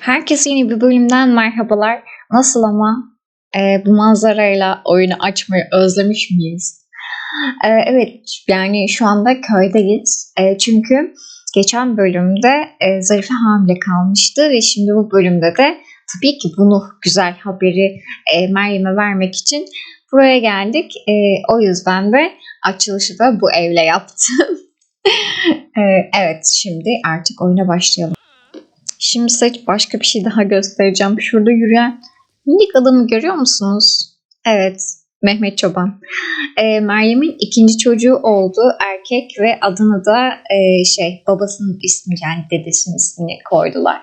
Herkese yeni bir bölümden merhabalar. Nasıl ama e, bu manzarayla oyunu açmayı özlemiş miyiz? E, evet yani şu anda köydeyiz. E, çünkü geçen bölümde e, Zarife hamile kalmıştı ve şimdi bu bölümde de tabii ki bunu güzel haberi e, Meryem'e vermek için buraya geldik. E, o yüzden de açılışı da bu evle yaptım. E, evet şimdi artık oyuna başlayalım. Şimdi size başka bir şey daha göstereceğim. Şurada yürüyen minik adamı görüyor musunuz? Evet, Mehmet Çoban. Ee, Meryem'in ikinci çocuğu oldu erkek ve adını da e, şey babasının ismi yani dedesinin ismini koydular.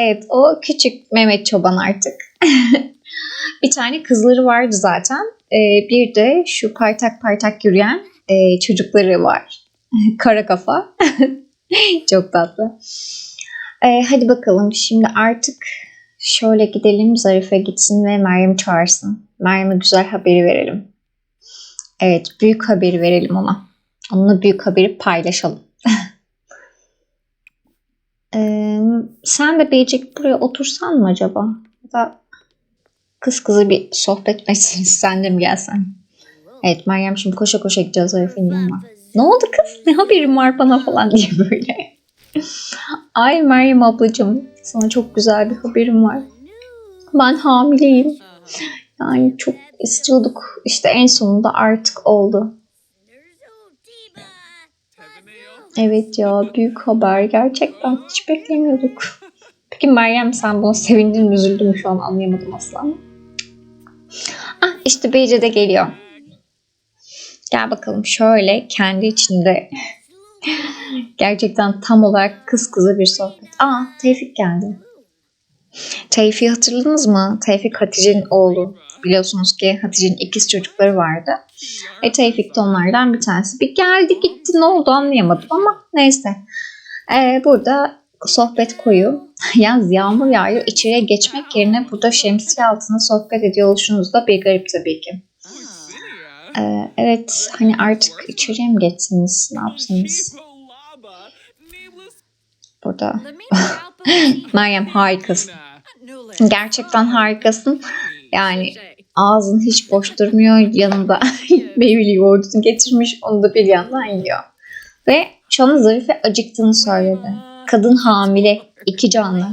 Evet, o küçük Mehmet Çoban artık. bir tane kızları vardı zaten. Ee, bir de şu paytak paytak yürüyen e, çocukları var. Kara kafa. Çok tatlı. Ee, hadi bakalım şimdi artık şöyle gidelim Zarife gitsin ve Meryem çağırsın. Meryem'e güzel haberi verelim. Evet büyük haberi verelim ona. Onunla büyük haberi paylaşalım. ee, sen de Beycik buraya otursan mı acaba? Ya da kız kızı bir sohbet meselesi sen de mi gelsen? Evet Meryem şimdi koşa koşa gideceğiz Zarife'nin yanına. Ne oldu kız? Ne haberin var bana falan diye böyle. Ay Meryem ablacığım sana çok güzel bir haberim var. Ben hamileyim. Yani çok istiyorduk. İşte en sonunda artık oldu. Evet ya büyük haber. Gerçekten hiç beklemiyorduk. Peki Meryem sen buna sevindin mi üzüldün mü şu an anlayamadım asla. Ah işte Beyce de geliyor. Gel bakalım şöyle kendi içinde Gerçekten tam olarak kız kıza bir sohbet. Aa Tevfik geldi. Tevfik'i hatırladınız mı? Tevfik Hatice'nin oğlu. Biliyorsunuz ki Hatice'nin ikiz çocukları vardı. E Tevfik de onlardan bir tanesi. Bir geldi gitti ne oldu anlayamadım ama neyse. Ee, burada sohbet koyu. Yalnız yağmur yağıyor. İçeriye geçmek yerine burada şemsiye altında sohbet ediyor oluşunuz da bir garip tabii ki. Ee, evet hani artık içeriye mi geçsiniz ne yapsınız? Burada. Meryem harikasın. Gerçekten harikasın. Yani ağzın hiç boş durmuyor. Yanında meyveli yoğurdunu getirmiş. Onu da bir yandan yiyor. Ve şu an Zarife acıktığını söyledi. Kadın hamile. iki canlı.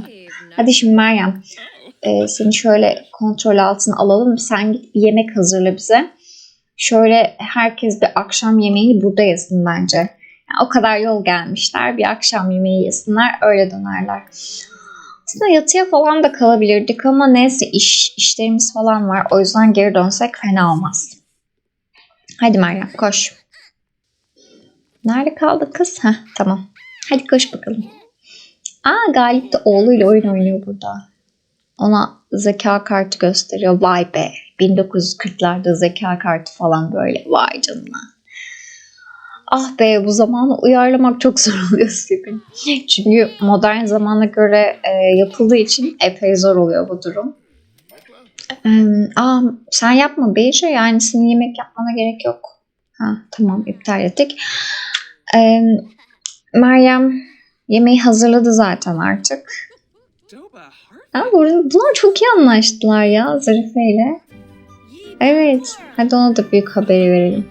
Hadi şimdi Meryem e, seni şöyle kontrol altına alalım. Sen git bir yemek hazırla bize. Şöyle herkes bir akşam yemeğini burada yesin bence. Yani o kadar yol gelmişler. Bir akşam yemeği yesinler. Öyle dönerler. Aslında yatıya falan da kalabilirdik ama neyse iş, işlerimiz falan var. O yüzden geri dönsek fena olmaz. Hadi Meryem koş. Nerede kaldı kız? Heh, tamam. Hadi koş bakalım. Aa Galip de oğluyla oyun oynuyor burada. Ona zeka kartı gösteriyor. Vay be. 1940'larda zeka kartı falan böyle. Vay canına. Ah be bu zamanı uyarlamak çok zor oluyor Steven. Çünkü modern zamana göre e, yapıldığı için epey zor oluyor bu durum. Ee, aa, sen yapma Beyce yani senin yemek yapmana gerek yok. Ha, tamam iptal ettik. Ee, Meryem yemeği hazırladı zaten artık. Ha, bunlar çok iyi anlaştılar ya Zarife ile. Evet. Hadi ona da büyük haberi verelim.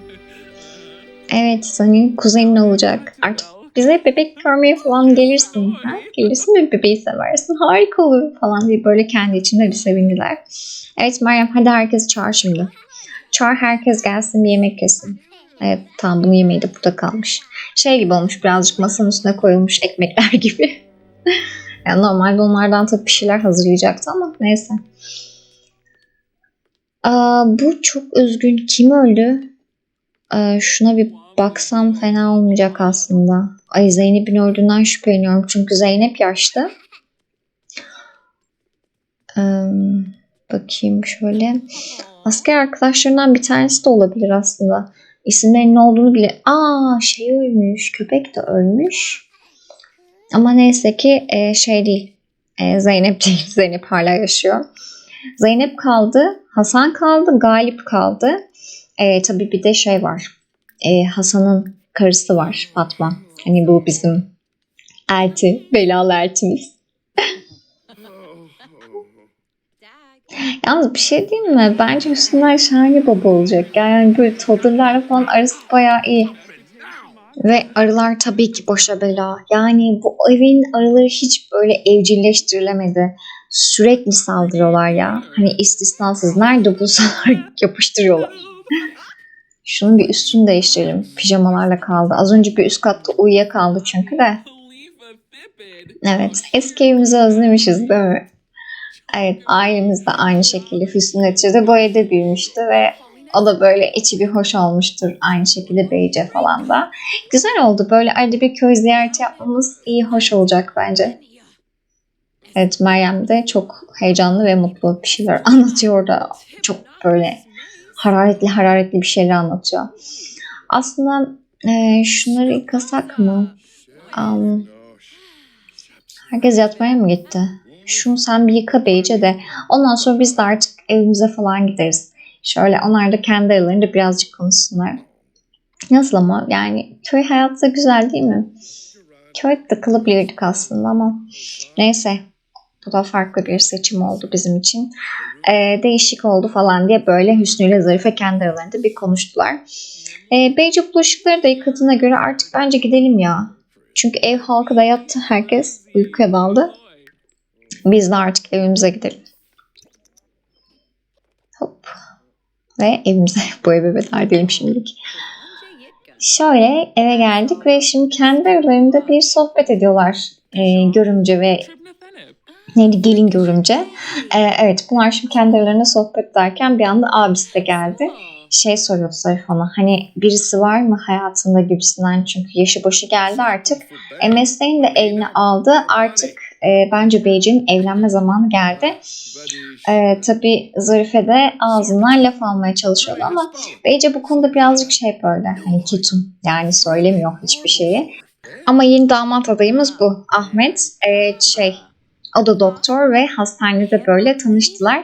Evet senin kuzenin olacak. Artık bize bebek görmeye falan gelirsin. Ha? Gelirsin ve bebeği seversin. Harika olur falan diye böyle kendi içinde bir sevindiler. Evet Meryem hadi herkes çağır şimdi. Çağır herkes gelsin bir yemek yesin. Evet tamam bunu yemeği de burada kalmış. Şey gibi olmuş birazcık masanın üstüne koyulmuş ekmekler gibi. yani normalde onlardan tabii bir şeyler hazırlayacaktı ama neyse. Aa, bu çok üzgün. Kim öldü? Aa, şuna bir baksam fena olmayacak aslında. Ay Zeynep'in öldüğünden şüpheleniyorum. Çünkü Zeynep yaşlı. Ee, bakayım şöyle. Asker arkadaşlarından bir tanesi de olabilir aslında. İsimlerinin ne olduğunu bile... Aa şey ölmüş. Köpek de ölmüş. Ama neyse ki e, şey değil. E, Zeynep değil. Zeynep hala yaşıyor. Zeynep kaldı. Hasan kaldı. Galip kaldı. E, tabii bir de şey var. E, Hasan'ın karısı var Fatma. Hani bu bizim elti, belalı eltimiz. Yalnız bir şey diyeyim mi? Bence Hüsnü'nden şahane baba olacak. Yani böyle toddlerlerle falan arası bayağı iyi. Ve arılar tabii ki boşa bela. Yani bu evin arıları hiç böyle evcilleştirilemedi. Sürekli saldırıyorlar ya. Hani istisnasız nerede bulsalar yapıştırıyorlar. Şunun bir üstünü değiştirelim. Pijamalarla kaldı. Az önce bir üst katta uyuyakaldı çünkü de. Evet. Eski evimizi özlemişiz değil mi? Evet. Ailemiz de aynı şekilde Hüsnü neticede bu evde büyümüştü ve o da böyle içi bir hoş olmuştur. Aynı şekilde Beyce falan da. Güzel oldu. Böyle arada bir köy ziyareti yapmamız iyi hoş olacak bence. Evet Meryem de çok heyecanlı ve mutlu bir şeyler anlatıyor da. Çok böyle hararetli hararetli bir şeyler anlatıyor. Aslında e, şunları yıkasak mı? Um, herkes yatmaya mı gitti? Şunu sen bir yıka Beyce de. Ondan sonra biz de artık evimize falan gideriz. Şöyle onlar da kendi aralarında birazcık konuşsunlar. Nasıl ama yani köy hayatı güzel değil mi? De kalabilirdik aslında ama neyse bu da farklı bir seçim oldu bizim için. Ee, değişik oldu falan diye böyle Hüsnü ile Zarife kendi aralarında bir konuştular. Ee, Beyce bulaşıkları da yıkadığına göre artık bence gidelim ya. Çünkü ev halkı da yattı. Herkes uykuya daldı. Biz de artık evimize gidelim. Hop. Ve evimize bu eve veda edelim şimdilik. Şöyle eve geldik ve şimdi kendi aralarında bir sohbet ediyorlar. Ee, görümce ve neydi gelin görümce. Ee, evet bunlar şimdi kendi aralarında sohbet ederken bir anda abisi de geldi. Şey soruyordu Zarif ona hani birisi var mı hayatında gibisinden çünkü yaşı başı geldi artık. E, mesleğini de eline aldı artık e, bence Beyci'nin evlenme zamanı geldi. E, tabii Zarife de ağzından laf almaya çalışıyordu ama Beyci bu konuda birazcık şey böyle hani ketum yani söylemiyor hiçbir şeyi. Ama yeni damat adayımız bu Ahmet. E, şey o da doktor ve hastanede böyle tanıştılar.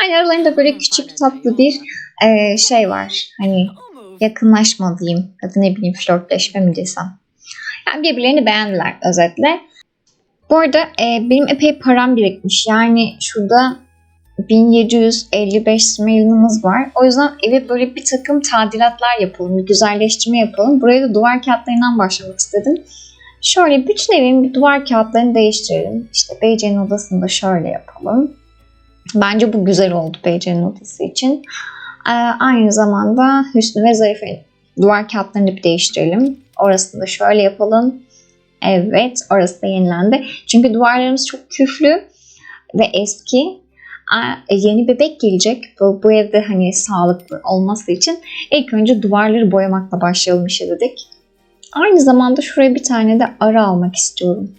Aynı aralarında böyle küçük tatlı bir e, şey var. Hani yakınlaşma diyeyim ya da ne bileyim flörtleşme mi desem. Yani birbirlerini beğendiler özetle. Bu arada e, benim epey param birikmiş. Yani şurada 1755 smailimiz var. O yüzden eve böyle bir takım tadilatlar yapalım, bir güzelleştirme yapalım. Buraya da duvar kağıtlarından başlamak istedim. Şöyle bütün evin duvar kağıtlarını değiştirelim. İşte Beyce'nin odasını da şöyle yapalım. Bence bu güzel oldu Beyce'nin odası için. Ee, aynı zamanda Hüsnü ve Zarife'nin duvar kağıtlarını bir değiştirelim. Orasını da şöyle yapalım. Evet orası da yenilendi. Çünkü duvarlarımız çok küflü ve eski. Yeni bebek gelecek. Bu, bu evde hani sağlıklı olması için ilk önce duvarları boyamakla başlayalım işe dedik. Aynı zamanda şuraya bir tane de arı almak istiyorum.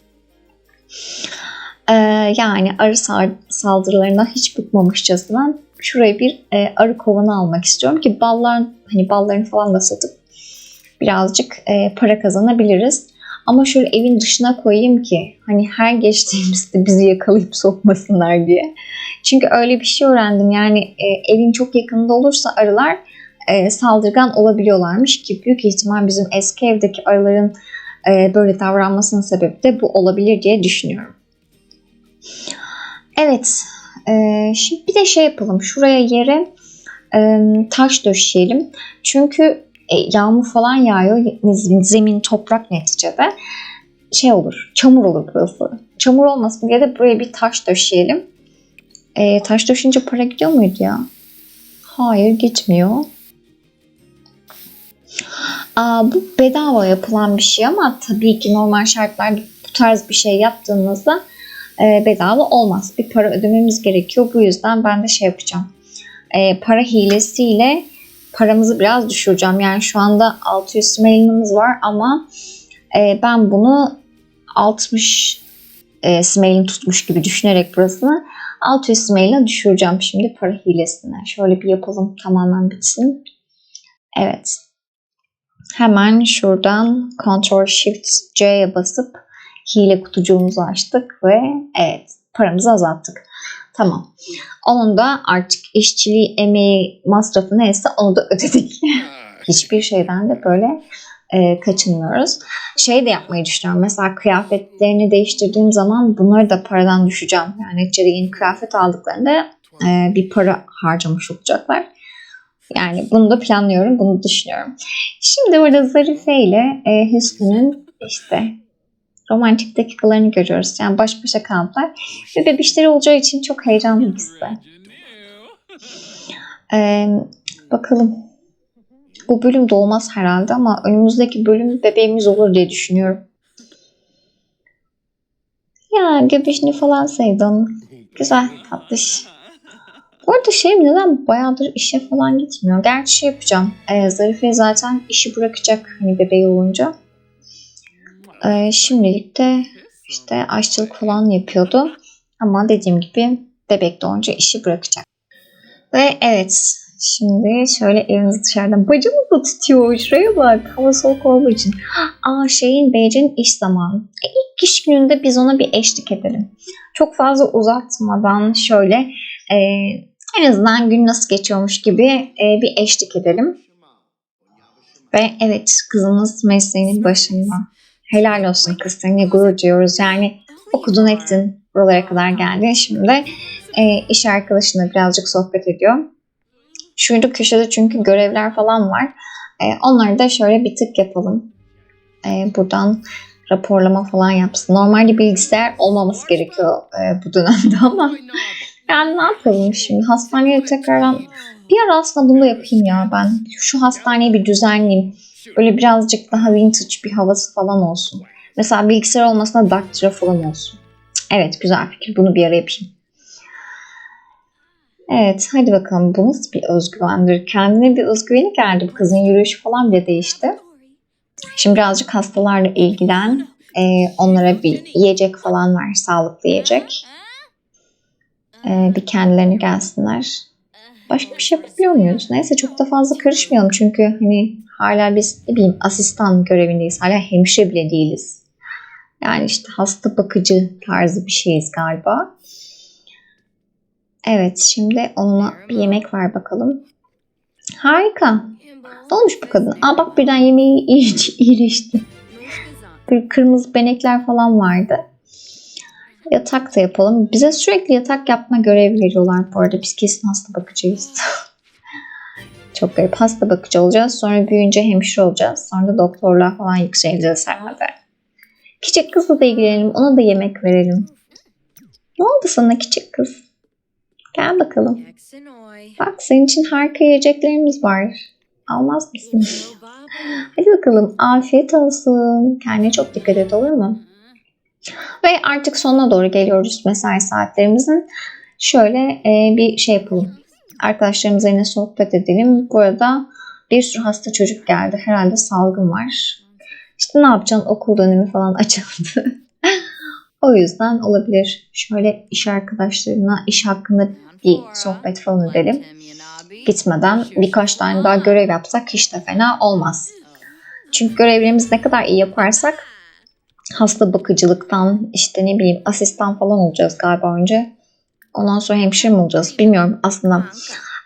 Ee, yani arı saldırılarına hiç bıkmamışçasına şuraya bir e, arı kovanı almak istiyorum ki ballar hani ballarını falan da satıp birazcık e, para kazanabiliriz. Ama şöyle evin dışına koyayım ki hani her geçtiğimizde bizi yakalayıp sokmasınlar diye. Çünkü öyle bir şey öğrendim. Yani e, evin çok yakınında olursa arılar e, saldırgan olabiliyorlarmış ki büyük ihtimal bizim eski evdeki arıların e, böyle davranmasının sebebi de bu olabilir diye düşünüyorum. Evet. E, şimdi bir de şey yapalım. Şuraya yere e, taş döşeyelim. Çünkü e, yağmur falan yağıyor. Zemin toprak neticede. Şey olur, çamur olur burası. Çamur olmasın diye de buraya bir taş döşeyelim. E, taş döşünce para gidiyor muydu ya? Hayır gitmiyor. Bu bedava yapılan bir şey ama tabii ki normal şartlarda bu tarz bir şey yaptığımızda e, bedava olmaz. Bir para ödememiz gerekiyor. Bu yüzden ben de şey yapacağım. E, para hilesiyle paramızı biraz düşüreceğim. Yani şu anda 600 mailimiz var ama e, ben bunu 60 e, smailin tutmuş gibi düşünerek burasını 600 smailine düşüreceğim şimdi para hilesine. Şöyle bir yapalım tamamen bitsin. Evet. Hemen şuradan Ctrl Shift C'ye basıp hile kutucuğumuzu açtık ve evet paramızı azalttık. Tamam. Onun da artık işçiliği, emeği, masrafı neyse onu da ödedik. Hiçbir şeyden de böyle e, kaçınmıyoruz. Şey de yapmayı düşünüyorum. Mesela kıyafetlerini değiştirdiğim zaman bunları da paradan düşeceğim. Yani neticede yeni kıyafet aldıklarında e, bir para harcamış olacaklar. Yani bunu da planlıyorum, bunu düşünüyorum. Şimdi burada Zarife ile e, Hüsnü'nün işte romantik dakikalarını görüyoruz. Yani baş başa kaldılar. Ve bebişleri olacağı için çok heyecanlı ikisi de. Ee, bakalım. Bu bölüm doğmaz herhalde ama önümüzdeki bölüm bebeğimiz olur diye düşünüyorum. Ya göbüşünü falan sevdim. Güzel, tatlış. Bu arada şey neden bayağıdır işe falan gitmiyor. Gerçi şey yapacağım. Ee, Zarife zaten işi bırakacak hani bebeği olunca. Ee, şimdilik de işte aşçılık falan yapıyordu. Ama dediğim gibi bebek doğunca işi bırakacak. Ve evet şimdi şöyle evimiz dışarıdan bacımız da tutuyor. Şuraya bak hava soğuk olduğu için. Aa şeyin Beyce'nin iş zamanı. E, ilk iş gününde biz ona bir eşlik edelim. Çok fazla uzatmadan şöyle e, en azından gün nasıl geçiyormuş gibi e, bir eşlik edelim. Ve evet kızımız mesleğinin başında. Helal olsun kız seni gurur duyuyoruz. Yani okudun ettin buralara kadar geldin. Şimdi e, iş arkadaşına birazcık sohbet ediyor. Şurada köşede çünkü görevler falan var. E, onları da şöyle bir tık yapalım. E, buradan raporlama falan yapsın. Normalde bilgisayar olmaması gerekiyor bu dönemde ama yani ne yapalım şimdi? Hastaneye tekrardan bir ara aslında bunu yapayım ya ben. Şu hastaneyi bir düzenleyeyim. Böyle birazcık daha vintage bir havası falan olsun. Mesela bilgisayar olmasına daktilo falan olsun. Evet güzel fikir. Bunu bir ara yapayım. Evet hadi bakalım bu nasıl bir özgüvendir? Kendine bir özgüveni geldi. Bu kızın yürüyüşü falan bile değişti. Şimdi birazcık hastalarla ilgilen. Ee, onlara bir yiyecek falan ver. Sağlıklı yiyecek. Ee, bir kendilerine gelsinler. Başka bir şey yapabiliyor muyuz? Neyse çok da fazla karışmayalım çünkü hani hala biz ne bileyim asistan görevindeyiz. Hala hemşire bile değiliz. Yani işte hasta bakıcı tarzı bir şeyiz galiba. Evet şimdi ona bir yemek ver bakalım. Harika. Ne olmuş bu kadın? Aa bak birden yemeği iyice iyileşti. Bir kırmızı benekler falan vardı. Yatak da yapalım. Bize sürekli yatak yapma görevi veriyorlar bu arada. Biz kesin hasta bakıcıyız. Çok garip. Hasta bakıcı olacağız. Sonra büyüyünce hemşire olacağız. Sonra da doktorluğa falan yükseleceğiz herhalde. Küçük kızla da ilgilenelim. Ona da yemek verelim. Ne oldu sana küçük kız? Gel bakalım. Bak senin için harika yiyeceklerimiz var. Almaz mısın? Hadi bakalım. Afiyet olsun. Kendine çok dikkat et olur mu? Ve artık sonuna doğru geliyoruz mesai saatlerimizin. Şöyle e, bir şey yapalım. Arkadaşlarımızla yine sohbet edelim. Bu arada bir sürü hasta çocuk geldi. Herhalde salgın var. İşte ne yapacaksın okul dönemi falan açıldı. o yüzden olabilir. Şöyle iş arkadaşlarına iş hakkında bir sohbet falan edelim. Gitmeden birkaç tane daha görev yapsak hiç de fena olmaz. Çünkü görevlerimizi ne kadar iyi yaparsak hasta bakıcılıktan işte ne bileyim asistan falan olacağız galiba önce. Ondan sonra hemşire mi olacağız bilmiyorum aslında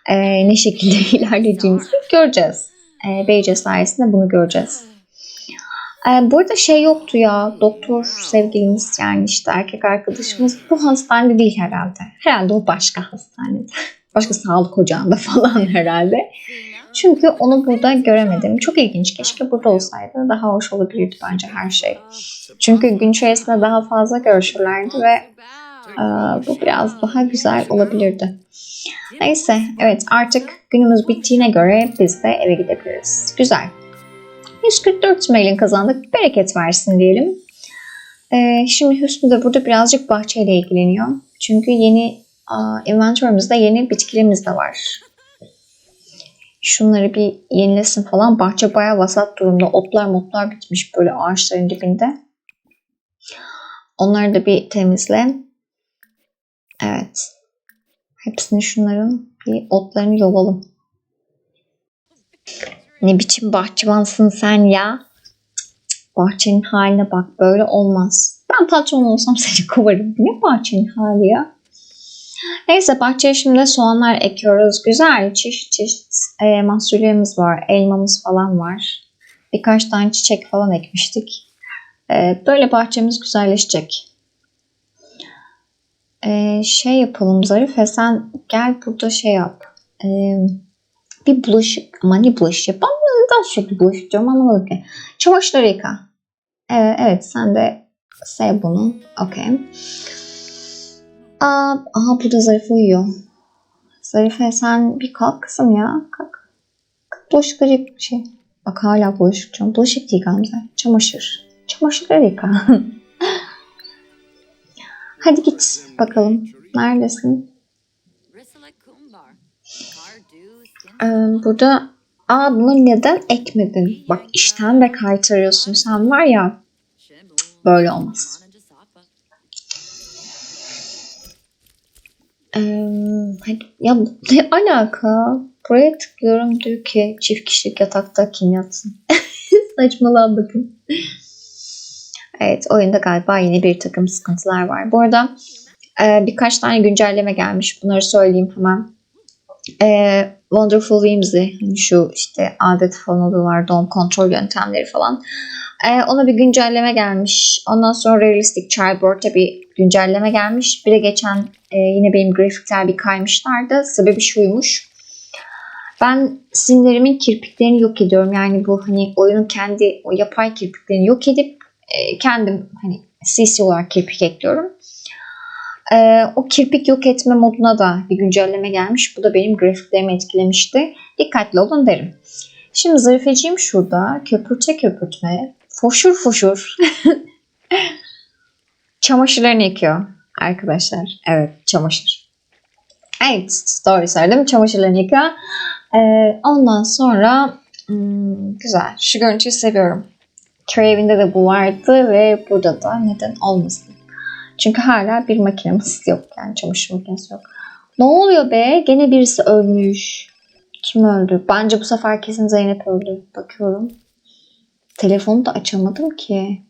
e, ne şekilde ilerleyeceğimizi göreceğiz. E, Beyce sayesinde bunu göreceğiz. E, burada şey yoktu ya doktor sevgilimiz yani işte erkek arkadaşımız bu hastanede değil herhalde. Herhalde o başka hastanede. Başka sağlık ocağında falan herhalde. Çünkü onu burada göremedim. Çok ilginç. Keşke burada olsaydı. Daha hoş olabilirdi bence her şey. Çünkü gün içerisinde daha fazla görüşürlerdi ve e, bu biraz daha güzel olabilirdi. Neyse evet artık günümüz bittiğine göre biz de eve gidebiliriz. Güzel. 144 mailin kazandık. Bereket versin diyelim. Ee, şimdi Hüsnü de burada birazcık bahçeyle ilgileniyor. Çünkü yeni inventörümüzde yeni bitkilerimiz de var. Şunları bir yenilesin falan. Bahçe bayağı vasat durumda. Otlar motlar bitmiş böyle ağaçların dibinde. Onları da bir temizle. Evet. Hepsini şunların bir otlarını yolalım. Ne biçim bahçıvansın sen ya? Bahçenin haline bak böyle olmaz. Ben patron olsam seni kovarım. Ne bahçenin hali ya? Neyse bahçeye şimdi soğanlar ekiyoruz. Güzel çeşit çeşit e, mahsullerimiz var. Elmamız falan var. Birkaç tane çiçek falan ekmiştik. E, böyle bahçemiz güzelleşecek. Ee, şey yapalım Zarife sen gel burada şey yap. Ee, bir bulaşık ama ne bulaşık yap? Ben neden sürekli bulaşık diyorum anlamadım ki. Çamaşırları yıka. Evet, evet sen de sev bunu. Okey. Aa, aha burada Zarife uyuyor. Zarife sen bir kalk kızım ya. Kalk. Kalk bulaşıkları yık- şey. Bak hala bulaşık diyorum. Bulaşık değil Gamze. Çamaşır. Çamaşırları yıka. Hadi git bakalım. Neredesin? Ee, burada Aa bunu neden ekmedin? Bak işten de kaytarıyorsun. Sen var ya böyle olmaz. Ee, ya ne alaka? Buraya tıklıyorum diyor ki çift kişilik yatakta kim yatsın? Saçmalığa bakın. Evet oyunda galiba yine bir takım sıkıntılar var. Bu arada e, birkaç tane güncelleme gelmiş. Bunları söyleyeyim hemen. E, Wonderful Whimsy hani şu işte adet falan oluyorlar doğum kontrol yöntemleri falan. E, ona bir güncelleme gelmiş. Ondan sonra Realistic Childbirth'e bir güncelleme gelmiş. Bir de geçen e, yine benim grafikler bir kaymışlardı. Sebebi şuymuş. Ben sinirlerimin kirpiklerini yok ediyorum. Yani bu hani oyunun kendi o yapay kirpiklerini yok edip e, kendim hani CC olarak kirpik ekliyorum. E, o kirpik yok etme moduna da bir güncelleme gelmiş. Bu da benim grafiklerimi etkilemişti. Dikkatli olun derim. Şimdi Zarifeciğim şurada köpürte köpürtme foşur foşur çamaşırlarını yıkıyor arkadaşlar. Evet çamaşır. Evet doğru söyledim. Çamaşırlarını yıkıyor. E, ondan sonra hmm, güzel. Şu görüntüyü seviyorum. Craven'de de bu vardı ve burada da neden olmasın. Çünkü hala bir makinemiz yok yani çamaşır makinesi yok. Ne oluyor be? Gene birisi ölmüş. Kim öldü? Bence bu sefer kesin Zeynep öldü. Bakıyorum. Telefonu da açamadım ki.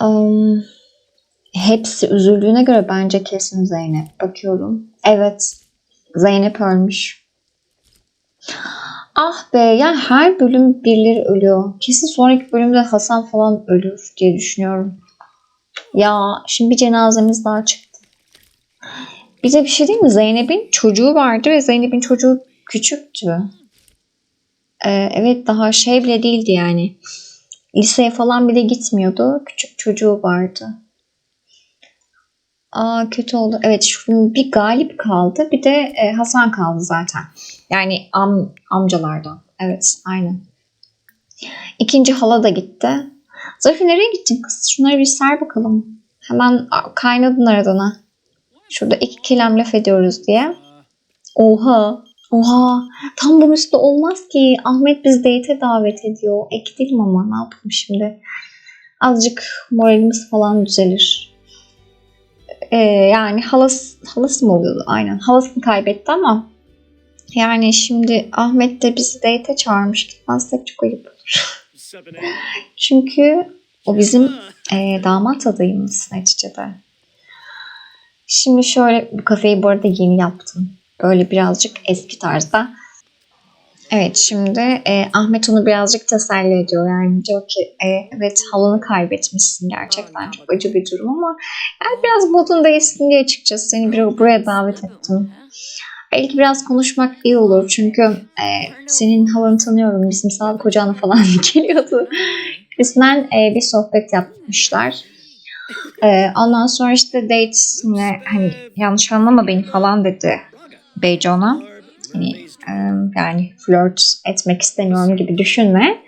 Um, hepsi üzüldüğüne göre bence kesin Zeynep. Bakıyorum. Evet. Zeynep ölmüş. Ah be yani her bölüm birileri ölüyor. Kesin sonraki bölümde Hasan falan ölür diye düşünüyorum. Ya şimdi bir cenazemiz daha çıktı. Bize bir şey değil mi? Zeynep'in çocuğu vardı ve Zeynep'in çocuğu küçüktü. Ee, evet daha şey bile değildi yani. Liseye falan bile gitmiyordu. Küçük çocuğu vardı. Aa kötü oldu. Evet bir Galip kaldı. Bir de e, Hasan kaldı zaten. Yani am, amcalardan. Evet aynen. İkinci hala da gitti. Zarife nereye gittin kız? Şunları bir ser bakalım. Hemen kaynadın aradan ha. Şurada iki kelam laf ediyoruz diye. Oha. Oha. Tam bunun üstü olmaz ki. Ahmet biz date'e davet ediyor. E gidelim ama ne yapalım şimdi. Azıcık moralimiz falan düzelir. Ee, yani halası, halası mı oluyordu? Aynen. Halasını kaybetti ama yani şimdi Ahmet de bizi date'e çağırmış. Gitmezsek çok ayıp olur. Çünkü o bizim e, damat adayımız neticede. Şimdi şöyle bu kafeyi bu arada yeni yaptım. Böyle birazcık eski tarzda. Evet şimdi e, Ahmet onu birazcık teselli ediyor. Yani diyor ki e, evet halanı kaybetmişsin gerçekten çok acı bir durum ama yani biraz modun değişsin diye açıkçası seni bir, buraya davet ettim. Belki biraz konuşmak iyi olur çünkü e, senin halanı tanıyorum bizim sağlık ocağına falan geliyordu. Kısmen e, bir sohbet yapmışlar. E, ondan sonra işte date hani yanlış anlama beni falan dedi Beyci ona. Hani, e, yani flört etmek istemiyorum gibi düşünme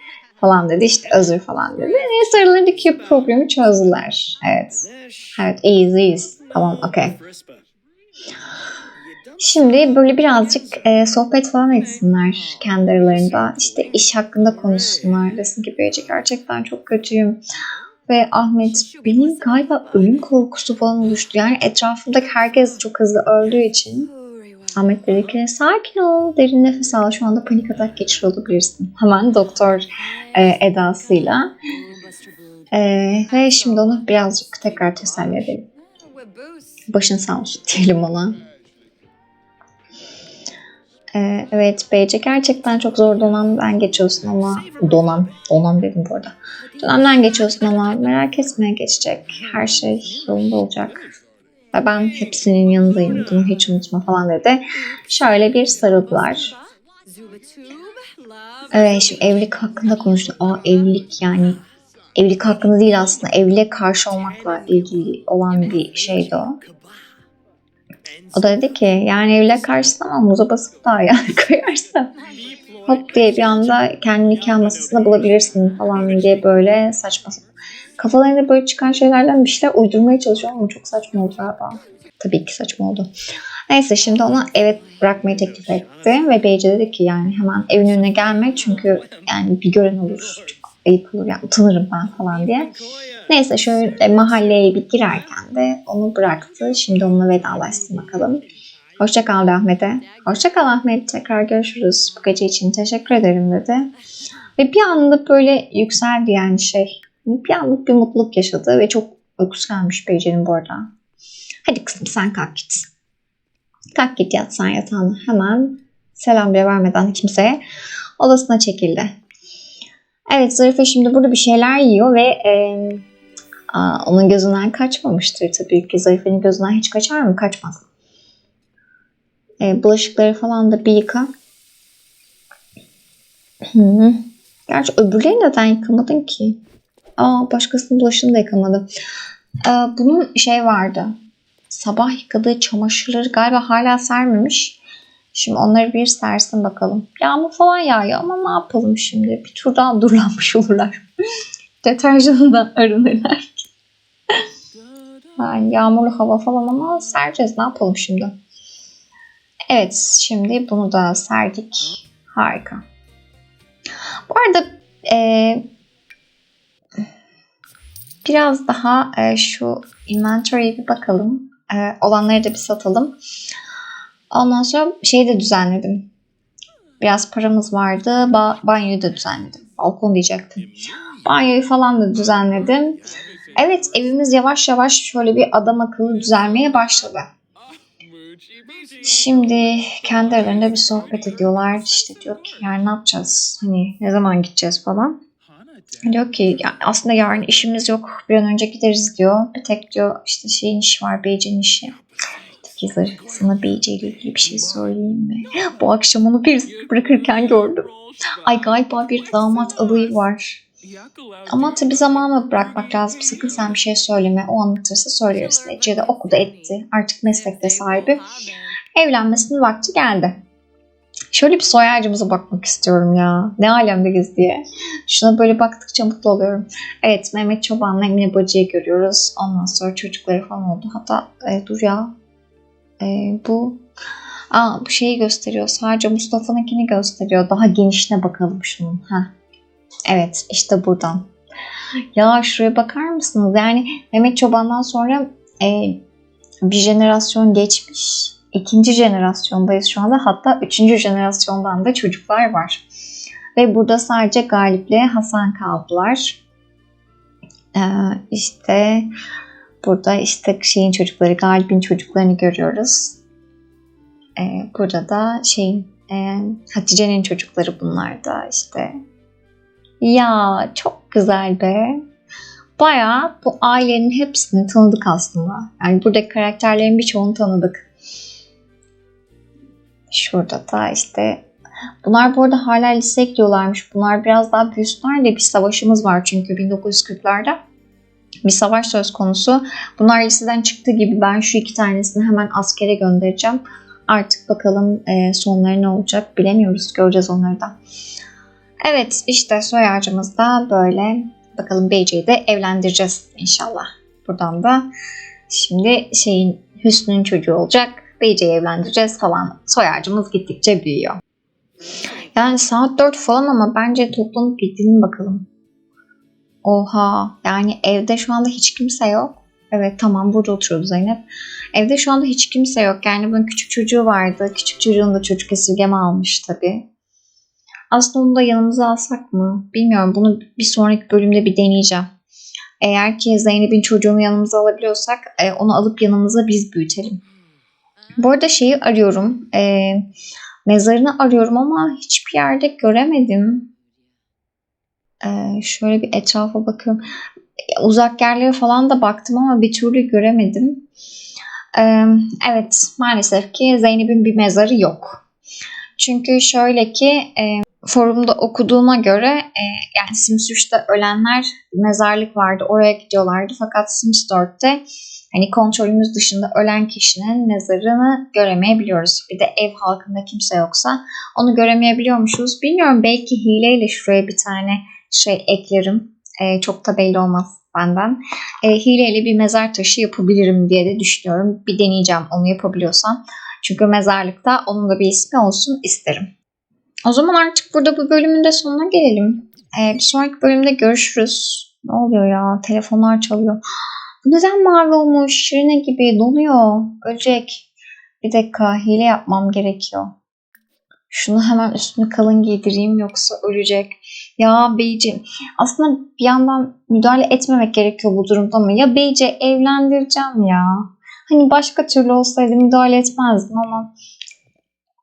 falan dedi. İşte özür falan dedi. Neyse aralarındaki problemi çözdüler. Evet. Evet iyiyiz iyiyiz. Tamam okey. Şimdi böyle birazcık e, sohbet falan etsinler kendi aralarında. İşte iş hakkında konuşsunlar. Desin ki Beyci gerçekten çok kötüyüm. Ve Ahmet benim galiba ölüm korkusu falan oluştu. Yani etrafımdaki herkes çok hızlı öldüğü için Ahmet dedi ki sakin ol, derin nefes al. Şu anda panik atak geçiriyor olabilirsin. Hemen doktor e, edasıyla. E, ve şimdi onu birazcık tekrar teselli edelim. Başın sağ olsun diyelim ona. Ee, evet Beyce gerçekten çok zor dönemden geçiyorsun ama donan, donan dedim bu arada. Dönemden geçiyorsun ama merak etme geçecek. Her şey yolunda olacak. Ve ben hepsinin yanındayım. Bunu hiç unutma falan dedi. Şöyle bir sarıldılar. Evet şimdi evlilik hakkında konuştu. Aa evlilik yani evlilik hakkında değil aslında evliliğe karşı olmakla ilgili olan bir şeydi o. O da dedi ki yani evliliğe karşısın ama muza basıp da ayağını koyarsan hop diye bir anda kendi nikah masasında bulabilirsin falan diye böyle saçma sapan. Kafalarında böyle çıkan şeylerden bir şeyler uydurmaya çalışıyor ama çok saçma oldu galiba. Tabii ki saçma oldu. Neyse şimdi ona evet bırakmayı teklif etti ve Beyce dedi ki yani hemen evin önüne gelme çünkü yani bir gören olur. Çok ayıp olur yani utanırım ben falan diye. Neyse şöyle mahalleye bir girerken de onu bıraktı. Şimdi onunla vedalaşsın bakalım. Hoşça kal Ahmet'e. Hoşça kal Ahmet. Tekrar görüşürüz. Bu gece için teşekkür ederim dedi. Ve bir anda böyle yükseldi yani şey. Bir anlık bir mutluluk yaşadı ve çok uykusu gelmiş Beyce'nin bu arada. Hadi kızım sen kalk git. Kalk git yat sen yatağına. Hemen selam bile vermeden kimseye odasına çekildi. Evet Zarife şimdi burada bir şeyler yiyor ve e, aa, onun gözünden kaçmamıştır tabii ki. Zarife'nin gözünden hiç kaçar mı? Kaçmaz. E, bulaşıkları falan da bir yıka. Gerçi öbürleri neden yıkamadın ki? Aa başkasının bulaşığını da yıkamadı. Ee, bunun şey vardı. Sabah yıkadığı çamaşırları galiba hala sermemiş. Şimdi onları bir sersin bakalım. Yağmur falan yağıyor ama ne yapalım şimdi? Bir tur daha durlanmış olurlar. Deterjanından arınırlar. yani yağmurlu hava falan ama sereceğiz. Ne yapalım şimdi? Evet şimdi bunu da serdik. Harika. Bu arada e, biraz daha e, şu inventory'e bir bakalım. E, olanları da bir satalım. Ondan sonra şeyi de düzenledim. Biraz paramız vardı. Ba- banyoyu da düzenledim. Balkon diyecektim. Banyoyu falan da düzenledim. Evet evimiz yavaş yavaş şöyle bir adam akıllı düzelmeye başladı. Şimdi kendi aralarında bir sohbet ediyorlar. İşte diyor ki yani ne yapacağız? Hani ne zaman gideceğiz falan. Diyor ki aslında yarın işimiz yok. Bir an önce gideriz diyor. Bir tek diyor işte şeyin işi var. Beyce'nin işi. Kızlar sana Beyce ile ilgili bir şey söyleyeyim mi? Bu akşam onu bir bırakırken gördüm. Ay galiba bir damat adayı var. Ama tabi zamanla bırakmak lazım. Sakın sen bir şey söyleme. O anlatırsa söyleriz. Ece de okudu etti. Artık meslekte sahibi. Evlenmesinin vakti geldi. Şöyle bir soy ağacımıza bakmak istiyorum ya. Ne alemdeyiz diye. Şuna böyle baktıkça mutlu oluyorum. Evet Mehmet Çoban'la Emine Bacı'yı görüyoruz. Ondan sonra çocukları falan oldu. Hatta e, dur ya. E, bu Aa, bu şeyi gösteriyor. Sadece Mustafa'nınkini gösteriyor. Daha genişine bakalım şunun. Heh. Evet işte buradan. Ya şuraya bakar mısınız? Yani Mehmet Çoban'dan sonra e, bir jenerasyon geçmiş. İkinci jenerasyondayız şu anda. Hatta üçüncü jenerasyondan da çocuklar var. Ve burada sadece Galip'le Hasan kaldılar. Ee, işte burada işte şeyin çocukları, Galip'in çocuklarını görüyoruz. Ee, burada da şeyin e, Hatice'nin çocukları bunlar da işte. Ya çok güzel be. Bayağı bu ailenin hepsini tanıdık aslında. Yani buradaki karakterlerin birçoğunu tanıdık. Şurada da işte bunlar bu arada hala liseye gidiyorlarmış. Bunlar biraz daha büyüsünler de bir savaşımız var çünkü 1940'larda bir savaş söz konusu. Bunlar liseden çıktığı gibi ben şu iki tanesini hemen askere göndereceğim. Artık bakalım e, sonları ne olacak bilemiyoruz. Göreceğiz onları da. Evet işte soy ağacımız da böyle. Bakalım Beyce'yi de evlendireceğiz inşallah. Buradan da şimdi şeyin Hüsnü'nün çocuğu olacak. Beyce'yi evlendireceğiz falan. Soy ağacımız gittikçe büyüyor. Yani saat 4 falan ama bence toplanıp gidelim bakalım. Oha yani evde şu anda hiç kimse yok. Evet tamam burada oturuyordu Zeynep. Evde şu anda hiç kimse yok. Yani bunun küçük çocuğu vardı. Küçük çocuğun da çocuk esirgeme almış tabii. Aslında onu da yanımıza alsak mı? Bilmiyorum. Bunu bir sonraki bölümde bir deneyeceğim. Eğer ki Zeynep'in çocuğunu yanımıza alabiliyorsak onu alıp yanımıza biz büyütelim. Bu arada şeyi arıyorum. E, Mezarını arıyorum ama hiçbir yerde göremedim. Ee, şöyle bir etrafa bakıyorum. Uzak yerlere falan da baktım ama bir türlü göremedim. Ee, evet maalesef ki Zeynep'in bir mezarı yok. Çünkü şöyle ki e, forumda okuduğuma göre e, yani Sims 3'te ölenler mezarlık vardı oraya gidiyorlardı fakat Sims 4'te hani kontrolümüz dışında ölen kişinin mezarını göremeyebiliyoruz. Bir de ev halkında kimse yoksa onu göremeyebiliyormuşuz. Bilmiyorum belki hileyle şuraya bir tane şey eklerim. E, çok da belli olmaz benden. E, hileyle bir mezar taşı yapabilirim diye de düşünüyorum. Bir deneyeceğim onu yapabiliyorsam. Çünkü mezarlıkta onun da bir ismi olsun isterim. O zaman artık burada bu bölümün de sonuna gelelim. Ee, bir sonraki bölümde görüşürüz. Ne oluyor ya? Telefonlar çalıyor. Bu neden mavi olmuş? Şirine gibi donuyor. Ölecek. Bir dakika hile yapmam gerekiyor. Şunu hemen üstünü kalın giydireyim yoksa ölecek. Ya beyciğim aslında bir yandan müdahale etmemek gerekiyor bu durumda mı? Ya beyce evlendireceğim ya. Hani başka türlü olsaydı müdahale etmezdim ama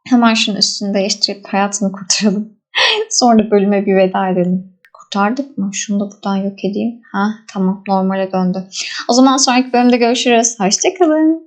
hemen şunun üstünü değiştirip hayatını kurtaralım. Sonra bölüme bir veda edelim. Kurtardık mı? Şunu da buradan yok edeyim. Ha tamam normale döndü. O zaman sonraki bölümde görüşürüz. Hoşçakalın.